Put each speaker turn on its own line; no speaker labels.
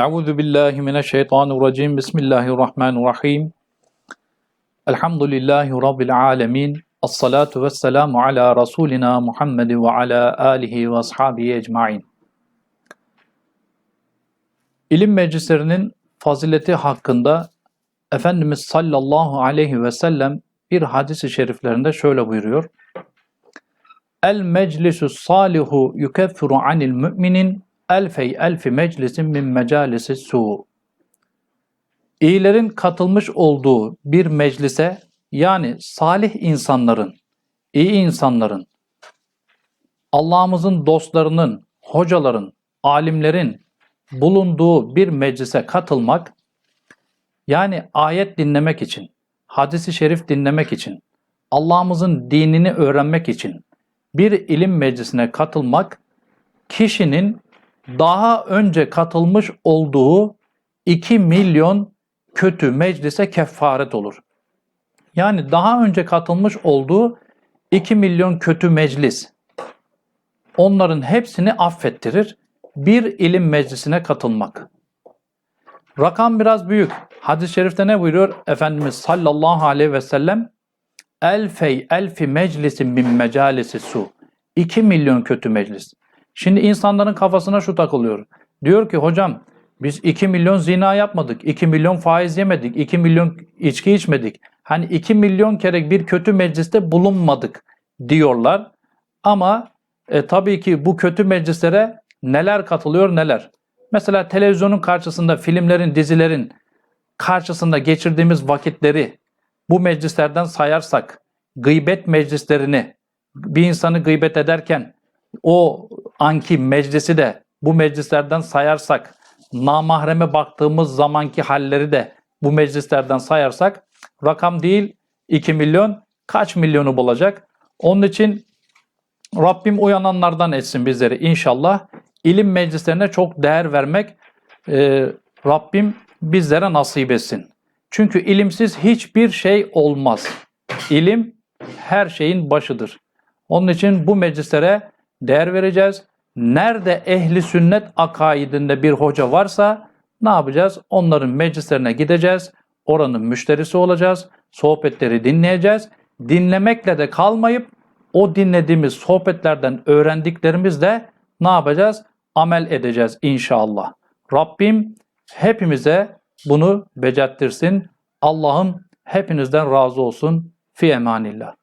Euzu billahi mineşşeytanirracim. Bismillahirrahmanirrahim. Elhamdülillahi rabbil alamin. Essalatu vesselamu ala rasulina Muhammed ve ala alihi ve ashabihi ecmaîn. İlim meclislerinin fazileti hakkında Efendimiz sallallahu aleyhi ve sellem bir hadisi şeriflerinde şöyle buyuruyor. El meclisu salihu yukeffiru anil müminin elfey elfi meclisin min mecalisi su. İyilerin katılmış olduğu bir meclise yani salih insanların, iyi insanların, Allah'ımızın dostlarının, hocaların, alimlerin bulunduğu bir meclise katılmak yani ayet dinlemek için, hadisi şerif dinlemek için, Allah'ımızın dinini öğrenmek için bir ilim meclisine katılmak kişinin daha önce katılmış olduğu 2 milyon kötü meclise kefaret olur. Yani daha önce katılmış olduğu 2 milyon kötü meclis onların hepsini affettirir. Bir ilim meclisine katılmak. Rakam biraz büyük. Hadis-i şerifte ne buyuruyor? Efendimiz sallallahu aleyhi ve sellem Elfey elfi meclisin min mecalisi su. 2 milyon kötü meclis. Şimdi insanların kafasına şu takılıyor. Diyor ki hocam biz 2 milyon zina yapmadık, 2 milyon faiz yemedik, 2 milyon içki içmedik. Hani 2 milyon kere bir kötü mecliste bulunmadık diyorlar. Ama e, tabii ki bu kötü meclislere neler katılıyor neler. Mesela televizyonun karşısında filmlerin, dizilerin karşısında geçirdiğimiz vakitleri bu meclislerden sayarsak, gıybet meclislerini, bir insanı gıybet ederken o anki meclisi de bu meclislerden sayarsak, namahreme baktığımız zamanki halleri de bu meclislerden sayarsak, rakam değil 2 milyon kaç milyonu bulacak? Onun için Rabbim uyananlardan etsin bizleri inşallah. İlim meclislerine çok değer vermek e, Rabbim bizlere nasip etsin. Çünkü ilimsiz hiçbir şey olmaz. İlim her şeyin başıdır. Onun için bu meclislere değer vereceğiz. Nerede ehli sünnet akaidinde bir hoca varsa ne yapacağız? Onların meclislerine gideceğiz. Oranın müşterisi olacağız. Sohbetleri dinleyeceğiz. Dinlemekle de kalmayıp o dinlediğimiz sohbetlerden öğrendiklerimizle ne yapacağız? Amel edeceğiz inşallah. Rabbim hepimize bunu becerttirsin. Allah'ım hepinizden razı olsun. Fi emanillah.